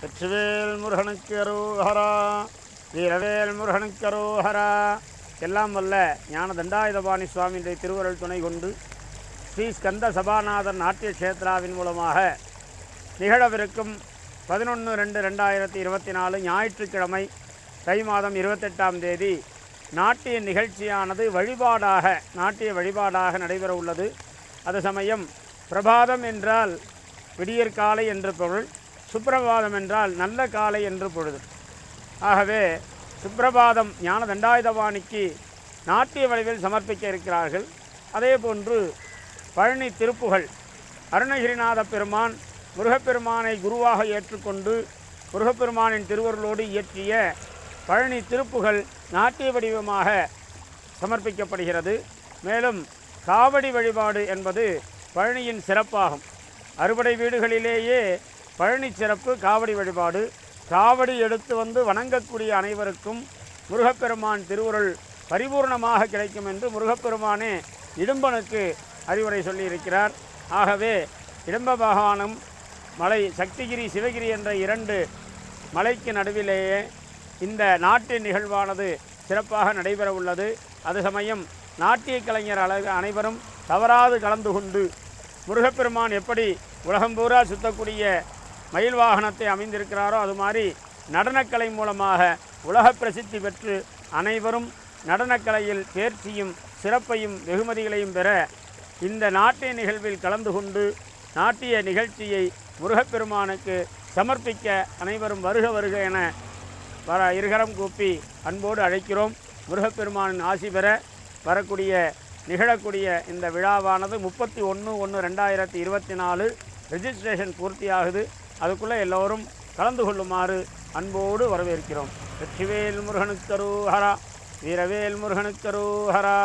வெற்றிவேல் முருகனுக்கு அரோஹரா வீரவேல் முருகனுக்கு அரோஹரா. எல்லாம் வல்ல ஞான தண்டாயுதபாணி சுவாமியுடைய திருவருள் துணை கொண்டு ஸ்ரீ ஸ்கந்த சபாநாதன் நாட்டிய கஷேத்ராவின் மூலமாக நிகழவிருக்கும் பதினொன்று ரெண்டு ரெண்டாயிரத்தி இருபத்தி நாலு ஞாயிற்றுக்கிழமை தை மாதம் இருபத்தெட்டாம் தேதி நாட்டிய நிகழ்ச்சியானது வழிபாடாக நாட்டிய வழிபாடாக நடைபெற உள்ளது அது சமயம் பிரபாதம் என்றால் விடியற்காலை என்று பொருள். சுப்பிரபாதம் என்றால் நல்ல காலை என்று பொழுது. ஆகவே சுப்பிரபாதம் ஞான தண்டாயுதபாணிக்கு நாட்டிய வடிவில் சமர்ப்பிக்க இருக்கிறார்கள். அதே போன்று பழனி திருப்புகள் அருணகிரிநாத பெருமான் முருகப்பெருமானை குருவாக ஏற்றுக்கொண்டு முருகப்பெருமானின் திருவருளோடு இயற்றிய பழனி திருப்புகள் நாட்டிய வடிவமாக சமர்ப்பிக்கப்படுகிறது. மேலும் காவடி வழிபாடு என்பது பழனியின் சிறப்பாகும். அறுபடை வீடுகளிலேயே பழனி சிறப்பு காவடி வழிபாடு. காவடி எடுத்து வந்து வணங்கக்கூடிய அனைவருக்கும் முருகப்பெருமான் திருவுருள் பரிபூர்ணமாக கிடைக்கும் என்று முருகப்பெருமானே இடும்பனுக்கு அறிவுரை சொல்லியிருக்கிறார். ஆகவே இடும்ப பகவானும் மலை சக்திகிரி சிவகிரி என்ற இரண்டு மலைக்கு நடுவிலேயே இந்த நாட்டிய நிகழ்வானது சிறப்பாக நடைபெற உள்ளது. அது சமயம் நாட்டிய கலைஞர் அழகு அனைவரும் தவறாது கலந்து கொண்டு முருகப்பெருமான் எப்படி உலகம் பூரா சுத்தக்கூடிய மயில் வாகனத்தை அமைந்திருக்கிறாரோ அது மாதிரி நடனக்கலை மூலமாக உலக பிரசித்தி பெற்று அனைவரும் நடனக்கலையில் தேர்ச்சியும் சிறப்பையும் வெகுமதிகளையும் பெற இந்த நாட்டிய நிகழ்வில் கலந்து கொண்டு நாட்டிய நிகழ்ச்சியை முருகப்பெருமானுக்கு சமர்ப்பிக்க அனைவரும் வருக வருக என வர இருகரம் கூப்பி அன்போடு அழைக்கிறோம். முருகப்பெருமானின் ஆசி பெற வரக்கூடிய நிகழக்கூடிய இந்த விழாவானது முப்பத்தி ஒன்று ஒன்று ரெண்டாயிரத்தி இருபத்தி நாலு. ரெஜிஸ்ட்ரேஷன் பூர்த்தியாகுது. அதுக்குள்ளே எல்லோரும் கலந்து கொள்ளுமாறு அன்போடு வரவேற்கிறோம். வெற்றிவேல் முருகனுக்கரு ஹரா வீரவேல் முருகனுக்கரு ஹரா